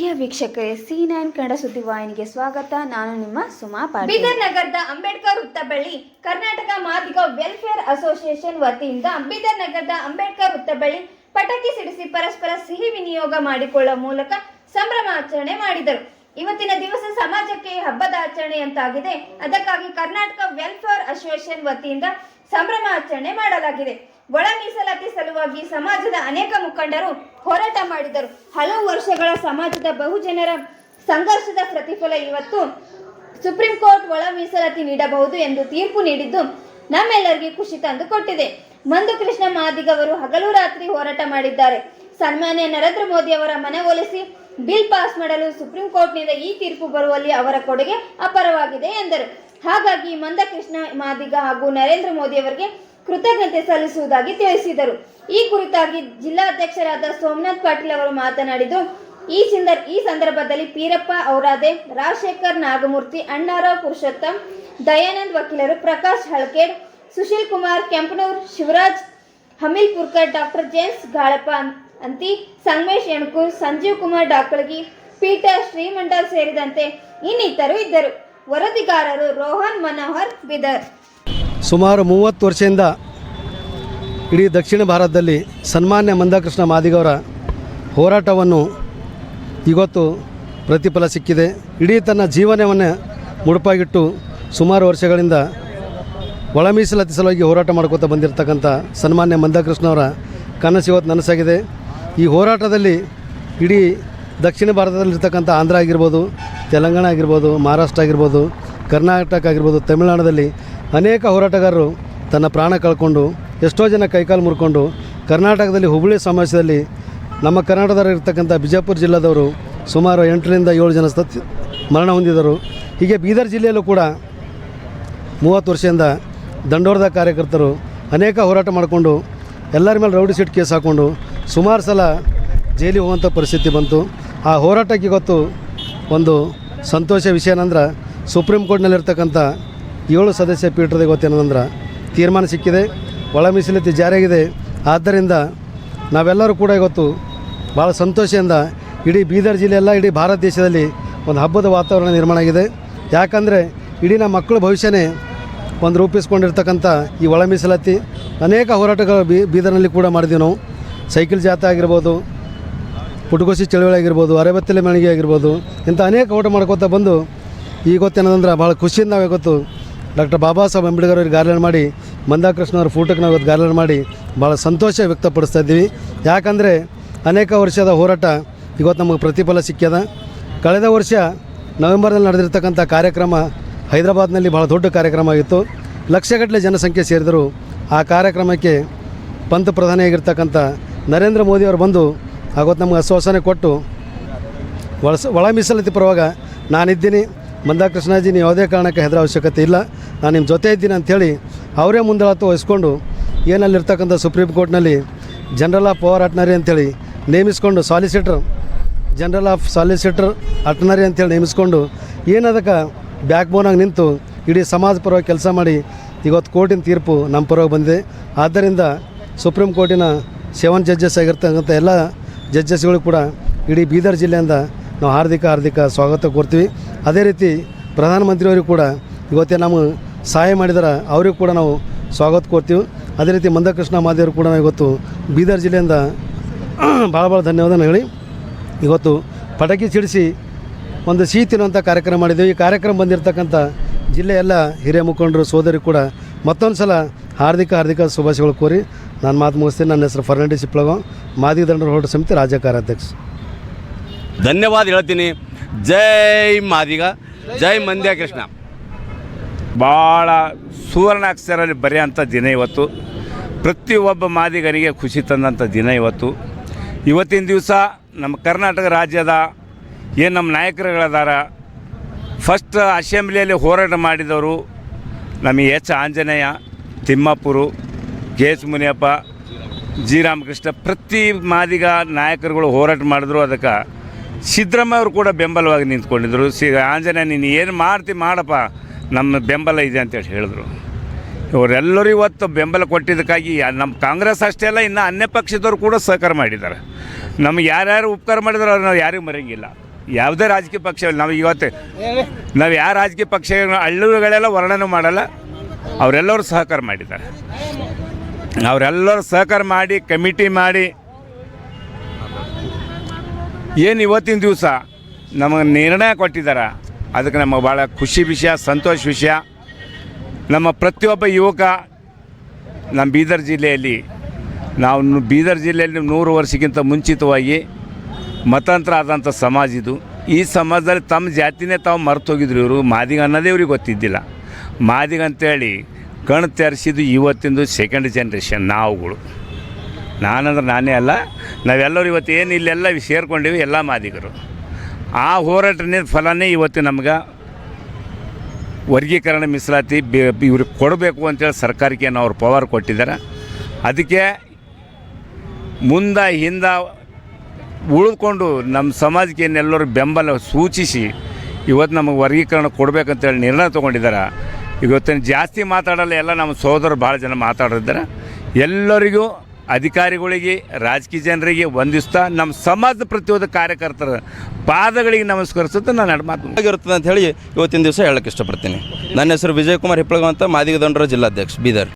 ಪ್ರಿಯ ವೀಕ್ಷಕರೇ C nine Kannada ಸುದ್ದಿವಾಹಿನಿಗೆ ಸ್ವಾಗತ. ನಾನು ನಿಮ್ಮ ಸುಮಾ ಪಾಟೀಲ್. ಬೀದರ್ ನಗರದ ಅಂಬೇಡ್ಕರ್ ವೃತ್ತಬಳ್ಳಿ ಕರ್ನಾಟಕ ಮಾದಿಗ ವೆಲ್ಫೇರ್ ಅಸೋಸಿಯೇಷನ್ ವತಿಯಿಂದ ಬೀದರ್ ನಗರದ ಅಂಬೇಡ್ಕರ್ ವೃತ್ತಬಳ್ಳಿ ಪಟಾಕಿ ಸಿಡಿಸಿ ಪರಸ್ಪರ ಸಿಹಿ ವಿನಿಯೋಗ ಮಾಡಿಕೊಳ್ಳುವ ಮೂಲಕ ಸಂಭ್ರಮ ಆಚರಣೆ ಮಾಡಿದರು. ಇವತ್ತಿನ ದಿವಸ ಸಮಾಜಕ್ಕೆ ಹಬ್ಬದ ಆಚರಣೆಯಂತಾಗಿದೆ ಅದಕ್ಕಾಗಿ ಕರ್ನಾಟಕ ವೆಲ್ಫೇರ್ ಅಸೋಸಿಯೇಷನ್ ವತಿಯಿಂದ ಸಂಭ್ರಮ ಆಚರಣೆ ಮಾಡಲಾಗಿದೆ. ಒಳ ಮೀಸಲಾತಿ ಸಲುವಾಗಿ ಸಮಾಜದ ಅನೇಕ ಮುಖಂಡರು ಹೋರಾಟ ಮಾಡಿದರು. ಹಲವು ವರ್ಷಗಳ ಸಮಾಜದ ಬಹುಜನರ ಸಂಘರ್ಷದ ಪ್ರತಿಫಲ ಇವತ್ತು ಸುಪ್ರೀಂ ಕೋರ್ಟ್ ಒಳ ಮೀಸಲಾತಿ ನೀಡಬಹುದು ಎಂದು ತೀರ್ಪು ನೀಡಿದ್ದು ನಮ್ಮೆಲ್ಲರಿಗೆ ಖುಷಿ ತಂದು ಕೊಟ್ಟಿದೆ ಮಂದು ಕೃಷ್ಣ ಮಾದಿಗ್ ಅವರು ಹಗಲು ರಾತ್ರಿ ಹೋರಾಟ ಮಾಡಿದ್ದಾರೆ. ಸನ್ಮಾನ್ಯ ನರೇಂದ್ರ ಮೋದಿ ಅವರ ಮನವೊಲಿಸಿ ಬಿಲ್ ಪಾಸ್ ಮಾಡಲು ಸುಪ್ರೀಂ ಕೋರ್ಟ್ನಿಂದ ಈ ತೀರ್ಪು ಬರುವಲ್ಲಿ ಅವರ ಕೊಡುಗೆ ಅಪಾರವಾಗಿದೆ ಎಂದರು. ಹಾಗಾಗಿ ಮಂದಕೃಷ್ಣ ಮಾದಿಗ ಹಾಗೂ ನರೇಂದ್ರ ಮೋದಿ ಅವರಿಗೆ ಕೃತಜ್ಞತೆ ಸಲ್ಲಿಸುವುದಾಗಿ ತಿಳಿಸಿದರು. ಈ ಕುರಿತಾಗಿ ಜಿಲ್ಲಾಧ್ಯಕ್ಷರಾದ ಸೋಮನಾಥ್ ಪಾಟೀಲ್ ಅವರು ಮಾತನಾಡಿದ್ದು, ಈ ಸಂದರ್ ಈ ಸಂದರ್ಭದಲ್ಲಿ ಪೀರಪ್ಪ ಔರಾದೆ, ರಾಜಶೇಖರ್ ನಾಗಮೂರ್ತಿ, ಅಣ್ಣಾರಾವ್ ಪುರುಷೋತ್ತಮ್, ದಯಾನಂದ್ ವಕೀಲರು Prakash Halked, Sushil Kumar Kempanur, Shivraj Hamilpurkar doctor James Galappa Anthi, Sangamesh Yenkur Sanjeev Kumar Dakalagi Peter Shrimandal ಸೇರಿದಂತೆ ಇನ್ನಿತರು ಇದ್ದರು. ವರದಿಗಾರರು ರೋಹನ್ ಮನೋಹರ್ ಬಿದರ್. ಸುಮಾರು ಮೂವತ್ತು ವರ್ಷದಿಂದ ಇಡೀ ದಕ್ಷಿಣ ಭಾರತದಲ್ಲಿ ಸನ್ಮಾನ್ಯ ಮಂದಕೃಷ್ಣ ಮಾದಿಗವರ ಹೋರಾಟವನ್ನು ಇವತ್ತು ಪ್ರತಿಫಲ ಸಿಕ್ಕಿದೆ. ಇಡೀ ತನ್ನ ಜೀವನವನ್ನೇ ಮುಡುಪಾಗಿಟ್ಟು ಸುಮಾರು ವರ್ಷಗಳಿಂದ ಒಳ ಮೀಸಲಾತಿ ಸಲುವಾಗಿ ಹೋರಾಟ ಮಾಡ್ಕೋತಾ ಬಂದಿರತಕ್ಕಂಥ ಸನ್ಮಾನ್ಯ ಮಂದಕೃಷ್ಣವರ ಕನಸು ಇವತ್ತು ನನಸಾಗಿದೆ. ಈ ಹೋರಾಟದಲ್ಲಿ ಇಡೀ ದಕ್ಷಿಣ ಭಾರತದಲ್ಲಿರ್ತಕ್ಕಂಥ ಆಂಧ್ರ ಆಗಿರ್ಬೋದು, ತೆಲಂಗಾಣ ಆಗಿರ್ಬೋದು, ಮಹಾರಾಷ್ಟ್ರ ಆಗಿರ್ಬೋದು, ಕರ್ನಾಟಕ ಆಗಿರ್ಬೋದು, ತಮಿಳುನಾಡಲ್ಲಿ ಅನೇಕ ಹೋರಾಟಗಾರರು ತನ್ನ ಪ್ರಾಣ ಕಳ್ಕೊಂಡು ಎಷ್ಟೋ ಜನ ಕೈಕಾಲು ಮುರ್ಕೊಂಡು ಕರ್ನಾಟಕದಲ್ಲಿ ಹುಬ್ಬಳ್ಳಿ ಸಮಾಜದಲ್ಲಿ ನಮ್ಮ ಕರ್ನಾಟಕದಲ್ಲಿರ್ತಕ್ಕಂಥ ಬಿಜಾಪುರ ಜಿಲ್ಲಾದವರು ಸುಮಾರು ಎಂಟರಿಂದ ಏಳು ಜನ ಮರಣ ಹೊಂದಿದರು ಹೀಗೆ ಬೀದರ್ ಜಿಲ್ಲೆಯಲ್ಲೂ ಕೂಡ ಮೂವತ್ತು ವರ್ಷದಿಂದ ದಂಡೋರದ ಕಾರ್ಯಕರ್ತರು ಅನೇಕ ಹೋರಾಟ ಮಾಡಿಕೊಂಡು ಎಲ್ಲರ ಮೇಲೆ ರೌಡಿ ಸೀಟ್ ಕೇಸ್ ಹಾಕ್ಕೊಂಡು ಸುಮಾರು ಸಲ ಜೈಲಿಗೆ ಹೋಗುವಂಥ ಪರಿಸ್ಥಿತಿ ಬಂತು. ಆ ಹೋರಾಟಕ್ಕೆ ಇವತ್ತು ಒಂದು ಸಂತೋಷ ವಿಷಯ ಏನಂದ್ರೆ ಸುಪ್ರೀಂ ಕೋರ್ಟ್ನಲ್ಲಿರ್ತಕ್ಕಂಥ ಏಳು ಸದಸ್ಯ ಪೀಠದ ಇವತ್ತೇನಂದ್ರೆ ತೀರ್ಮಾನ ಸಿಕ್ಕಿದೆ, ಒಳ ಮೀಸಲಾತಿ ಜಾರಿಯಾಗಿದೆ. ಆದ್ದರಿಂದ ನಾವೆಲ್ಲರೂ ಕೂಡ ಇವತ್ತು ಭಾಳ ಸಂತೋಷದಿಂದ ಇಡೀ ಬೀದರ್ ಜಿಲ್ಲೆಯಲ್ಲ ಇಡೀ ಭಾರತ ದೇಶದಲ್ಲಿ ಒಂದು ಹಬ್ಬದ ವಾತಾವರಣ ನಿರ್ಮಾಣ ಆಗಿದೆ. ಯಾಕಂದರೆ ಇಡೀ ನಮ್ಮ ಮಕ್ಕಳ ಭವಿಷ್ಯನೇ ಒಂದು ರೂಪಿಸ್ಕೊಂಡಿರ್ತಕ್ಕಂಥ ಈ ಒಳ ಮೀಸಲಾತಿ ಅನೇಕ ಹೋರಾಟಗಳು ಬೀ, ಬೀದರ್ನಲ್ಲಿ ಕೂಡ ಮಾಡಿದ್ದೀವಿ ನಾವು. ಸೈಕಲ್ ಜಾತ್ರೆ ಆಗಿರ್ಬೋದು ಪುಟಗೋಸಿ ಚಳವಳಿ ಆಗಿರ್ಬೋದು, ಅರೆಬತ್ತಲೆ ಮೆಣಿಗೆ ಆಗಿರ್ಬೋದು, ಇಂಥ ಅನೇಕ ಹೋರಾಟ ಮಾಡ್ಕೋತಾ ಬಂದು ಈಗ ಗೊತ್ತೇನಂದ್ರೆ ಭಾಳ ಖುಷಿಯಿಂದ ನಾವು ಇವತ್ತು ಡಾಕ್ಟರ್ ಬಾಬಾ ಸಾಹೇಬ್ ಅಂಬೇಡ್ಕರ್ ಅವ್ರಿಗೆ ಗಾರ್ಲನ್ ಮಾಡಿ, ಮಂದಾಕೃಷ್ಣ ಅವ್ರ ಫೋಟೋಕ್ಕೆ ನಾವು ಇವತ್ತು ಗಾರ್ಲನ್ ಮಾಡಿ ಭಾಳ ಸಂತೋಷ ವ್ಯಕ್ತಪಡಿಸ್ತಾ ಇದ್ದೀವಿ. ಯಾಕಂದರೆ ಅನೇಕ ವರ್ಷದ ಹೋರಾಟ ಇವತ್ತು ನಮಗೆ ಪ್ರತಿಫಲ ಸಿಕ್ಕ್ಯದ ಕಳೆದ ವರ್ಷ ನವೆಂಬರ್ನಲ್ಲಿ ನಡೆದಿರ್ತಕ್ಕಂಥ ಕಾರ್ಯಕ್ರಮ ಹೈದರಾಬಾದ್ನಲ್ಲಿ ಭಾಳ ದೊಡ್ಡ ಕಾರ್ಯಕ್ರಮ ಆಗಿತ್ತು. ಲಕ್ಷಗಟ್ಟಲೆ ಜನಸಂಖ್ಯೆ ಸೇರಿದರು ಆ ಕಾರ್ಯಕ್ರಮಕ್ಕೆ ಪಂತ ಪ್ರಧಾನಿಯಾಗಿರ್ತಕ್ಕಂಥ ನರೇಂದ್ರ ಮೋದಿ ಅವರು ಬಂದು ಆವತ್ತು ನಮಗೆ ಆಶ್ವಾಸನೆ ಕೊಟ್ಟು ಒಳ ಒಳ ಮೀಸಲಾತಿ ಪರವಾಗ ನಾನಿದ್ದೀನಿ. ಮಂದಾಕೃಷ್ಣಾಜಿ, ನೀವು ಯಾವುದೇ ಕಾರಣಕ್ಕೆ ಹೆದರ ಅವಶ್ಯಕತೆ ಇಲ್ಲ. ನಾನು ನಿಮ್ಮ ಜೊತೆ ಇದ್ದೀನಿ ಅಂಥೇಳಿ ಅವರೇ ಮುಂದಾಳತ್ವ ವಹಿಸ್ಕೊಂಡು ಏನಲ್ಲಿರ್ತಕ್ಕಂಥ ಸುಪ್ರೀಂ ಕೋರ್ಟ್ನಲ್ಲಿ ಜನರಲ್ ಆಫ್ ಪವರ್ ಅಟ್ನರಿ ಅಂಥೇಳಿ ನೇಮಿಸ್ಕೊಂಡು ಸಾಲಿಸಿಟರ್, ಜನರಲ್ ಆಫ್ ಸಾಲಿಸಿಟರ್ ಅಟ್ನರಿ ಅಂತೇಳಿ ನೇಮಿಸ್ಕೊಂಡು ಏನದಕ್ಕೆ ಬ್ಯಾಕ್ ಬೋನಾಗಿ ನಿಂತು ಇಡೀ ಸಮಾಜ ಪರವಾಗಿ ಕೆಲಸ ಮಾಡಿ ಇವತ್ತು ಕೋರ್ಟಿನ ತೀರ್ಪು ನಮ್ಮ ಪರವಾಗಿ ಬಂದಿದೆ. ಆದ್ದರಿಂದ ಸುಪ್ರೀಂ ಕೋರ್ಟಿನ ಸೆವೆನ್ ಜಡ್ಜಸ್ ಆಗಿರ್ತಕ್ಕಂಥ ಎಲ್ಲ ಜಡ್ಜಸ್ಗಳು ಕೂಡ ಇಡೀ ಬೀದರ್ ಜಿಲ್ಲೆಯಿಂದ ನಾವು ಹಾರ್ದಿಕ ಹಾರ್ದಿಕ ಸ್ವಾಗತ ಕೊಡ್ತೀವಿ ಅದೇ ರೀತಿ ಪ್ರಧಾನಮಂತ್ರಿಯವರಿಗೂ ಕೂಡ ಇವತ್ತೇ ನಮಗೆ ಸಹಾಯ ಮಾಡಿದರ, ಅವರಿಗೂ ಕೂಡ ನಾವು ಸ್ವಾಗತ ಕೊಡ್ತೀವಿ ಅದೇ ರೀತಿ ಮಂದಕೃಷ್ಣ ಮಾದೇವರು ಕೂಡ ನಾವು ಇವತ್ತು ಬೀದರ್ ಜಿಲ್ಲೆಯಿಂದ ಭಾಳ ಭಾಳ ಧನ್ಯವಾದನ ಹೇಳಿ. ಇವತ್ತು ಪಟಾಕಿ ಸಿಡಿಸಿ ಒಂದು ಸಿಹಿ ತಿನ್ನುವಂಥ ಕಾರ್ಯಕ್ರಮ ಮಾಡಿದ್ದೇವೆ ಈ ಕಾರ್ಯಕ್ರಮ ಬಂದಿರತಕ್ಕಂಥ ಜಿಲ್ಲೆ ಎಲ್ಲ ಹಿರಿಯ ಮುಖಂಡರು, ಸೋದರಿ ಕೂಡ ಮತ್ತೊಂದು ಸಲ ಹಾರ್ದಿಕ ಹಾರ್ದಿಕ ಶುಭಾಶಯಗಳು ಕೋರಿ. ನಾನು ಮಾತು ಮುಗಿಸ್ತೀನಿ. ನನ್ನ ಹೆಸರು ಫರ್ನಾಂಡಿಸ್ ಸಿಪ್ಲಗೋ ಮಾದಿ ದಂಡರ ಹೋರಾಟ ಸಮಿತಿ ರಾಜ್ಯ ಕಾರ್ಯಾಧ್ಯಕ್ಷ. ಧನ್ಯವಾದ ಹೇಳ್ತೀನಿ. ಜೈ ಮಾದಿಗ, ಜೈ ಮಂದ್ಯ ಕೃಷ್ಣ. ಭಾಳ ಸುವರ್ಣಾಕ್ಷರಲ್ಲಿ ಬರೆಯೋಂಥ ದಿನ ಇವತ್ತು. ಪ್ರತಿಯೊಬ್ಬ ಮಾದಿಗನಿಗೆ ಖುಷಿ ತಂದಂಥ ದಿನ ಇವತ್ತು. ಇವತ್ತಿನ ದಿವಸ ನಮ್ಮ ಕರ್ನಾಟಕ ರಾಜ್ಯದ ಏನು ನಮ್ಮ ನಾಯಕರುಗಳದಾರ ಫಸ್ಟ್ ಅಸೆಂಬ್ಲಿಯಲ್ಲಿ ಹೋರಾಟ ಮಾಡಿದವರು ನಮಗೆ H Anjaneya Timmapur K H Muniyappa, G Ramakrishna, ಪ್ರತಿ ಮಾದಿಗ ನಾಯಕರುಗಳು ಹೋರಾಟ ಮಾಡಿದ್ರು ಅದಕ್ಕೆ ಸಿದ್ದರಾಮಯ್ಯ ಅವರು ಕೂಡ ಬೆಂಬಲವಾಗಿ ನಿಂತ್ಕೊಂಡಿದ್ರು. ಸಿ, ಆಂಜನೇಯ ನೀನು ಏನು ಮಾಡ್ತಿ ಮಾಡಪ್ಪ, ನಮ್ಮ ಬೆಂಬಲ ಇದೆ ಅಂತೇಳಿ ಹೇಳಿದ್ರು. ಇವರೆಲ್ಲರೂ ಇವತ್ತು ಬೆಂಬಲ ಕೊಟ್ಟಿದ್ದಕ್ಕಾಗಿ ನಮ್ಮ ಕಾಂಗ್ರೆಸ್ ಅಷ್ಟೇ ಅಲ್ಲ, ಇನ್ನು ಅನ್ಯ ಪಕ್ಷದವರು ಕೂಡ ಸಹಕಾರ ಮಾಡಿದ್ದಾರೆ. ನಮ್ಗೆ ಯಾರ್ಯಾರು ಉಪಕಾರ ಮಾಡಿದ್ರು ಅವ್ರು ನಾವು ಯಾರಿಗೂ ಮರೆಯಂಗಿಲ್ಲ. ಯಾವುದೇ ರಾಜಕೀಯ ಪಕ್ಷ, ನಾವು ಇವತ್ತು, ನಾವು ಯಾವ ರಾಜಕೀಯ ಪಕ್ಷ, ಹಳ್ಳಿಗಳೆಲ್ಲ ವರ್ಣನೆ ಮಾಡಲ್ಲ. ಅವರೆಲ್ಲರೂ ಸಹಕಾರ ಮಾಡಿದ್ದಾರೆ. ಅವರೆಲ್ಲರೂ ಸಹಕಾರ ಮಾಡಿ, ಕಮಿಟಿ ಮಾಡಿ ಏನು ಇವತ್ತಿನ ದಿವಸ? ನಮಗೆ ನಿರ್ಣಯ ಕೊಟ್ಟಿದ್ದಾರೆ ಅದಕ್ಕೆ ನಮಗೆ ಭಾಳ ಖುಷಿ ವಿಷಯ, ಸಂತೋಷ ವಿಷಯ. ನಮ್ಮ ಪ್ರತಿಯೊಬ್ಬ ಯುವಕ ನಮ್ಮ ಬೀದರ್ ಜಿಲ್ಲೆಯಲ್ಲಿ ನಾವು ಬೀದರ್ ಜಿಲ್ಲೆಯಲ್ಲಿ ನೂರು ವರ್ಷಕ್ಕಿಂತ ಮುಂಚಿತವಾಗಿ ಮತಾಂತರ ಆದಂಥ ಸಮಾಜ ಇದು. ಈ ಸಮಾಜದಲ್ಲಿ ತಮ್ಮ ಜಾತಿನೇ ತಾವು ಮರೆತು ಹೋಗಿದ್ರು ಇವರು. ಮಾದಿಗ ಅನ್ನೋದೇ ಇವ್ರಿಗೆ ಗೊತ್ತಿದ್ದಿಲ್ಲ. ಮಾದಿಗ ಅಂತೇಳಿ ಕಣ್ಣು ತೆರೆಸಿದ್ದು ಇವತ್ತಿಂದು ಸೆಕೆಂಡ್ ಜನ್ರೇಷನ್ ನಾವುಗಳು. ನಾನಂದ್ರೆ ನಾನೇ ಅಲ್ಲ. ನಾವೆಲ್ಲರೂ ಇವತ್ತು ಏನು ಇಲ್ಲೆಲ್ಲ ಸೇರ್ಕೊಂಡಿವಿ ಎಲ್ಲ ಮಾದಿಗರು. ಆ ಹೋರಾಟದ ಫಲನೇ ಇವತ್ತು ನಮ್ಗೆ ವರ್ಗೀಕರಣ ಮೀಸಲಾತಿ ಇವ್ರಿಗೆ ಕೊಡಬೇಕು ಅಂತೇಳಿ ಸರ್ಕಾರಕ್ಕೆ ಏನೋ ಅವ್ರು ಪವರ್ ಕೊಟ್ಟಿದ್ದಾರೆ. ಅದಕ್ಕೆ ಮುಂದ ಹಿಂದ ಉಳಿದುಕೊಂಡು ನಮ್ಮ ಸಮಾಜಕ್ಕೆ ಏನೆಲ್ಲರೂ ಬೆಂಬಲ ಸೂಚಿಸಿ ಇವತ್ತು ನಮಗೆ ವರ್ಗೀಕರಣ ಕೊಡಬೇಕಂತೇಳಿ ನಿರ್ಣಯ ತೊಗೊಂಡಿದ್ದಾರೆ. ಇವತ್ತಿನ ಜಾಸ್ತಿ ಮಾತಾಡಲ್ಲ ಎಲ್ಲ ನಮ್ಮ ಸೋದರರು ಭಾಳ ಜನ ಮಾತಾಡಿದ್ದಾರೆ ಎಲ್ಲರಿಗೂ ಅಧಿಕಾರಿಗಳಿಗೆ, ರಾಜಕೀಯ ಜನರಿಗೆ ವಂದಿಸ್ತಾ ನಮ್ಮ ಸಮಾಜದ ಪ್ರತಿಯೊಂದು ಕಾರ್ಯಕರ್ತರ ಪಾದಗಳಿಗೆ ನಮಸ್ಕರಿಸುತ್ತಾ ನಾನು ಎರಡು ಮಾತು ಆಗಿರುತ್ತದೆ ಅಂತ ಹೇಳಿ ಇವತ್ತಿನ ದಿವಸ ಹೇಳಕ್ಕೆ ಇಷ್ಟಪಡ್ತೀನಿ. ನನ್ನ ಹೆಸರು ವಿಜಯಕುಮಾರ್ ಹಿಪ್ಪಳಗ ಅಂತ ಮಾದಿಗ ದಂಡರ ಜಿಲ್ಲಾಧ್ಯಕ್ಷ, ಬೀದರ್.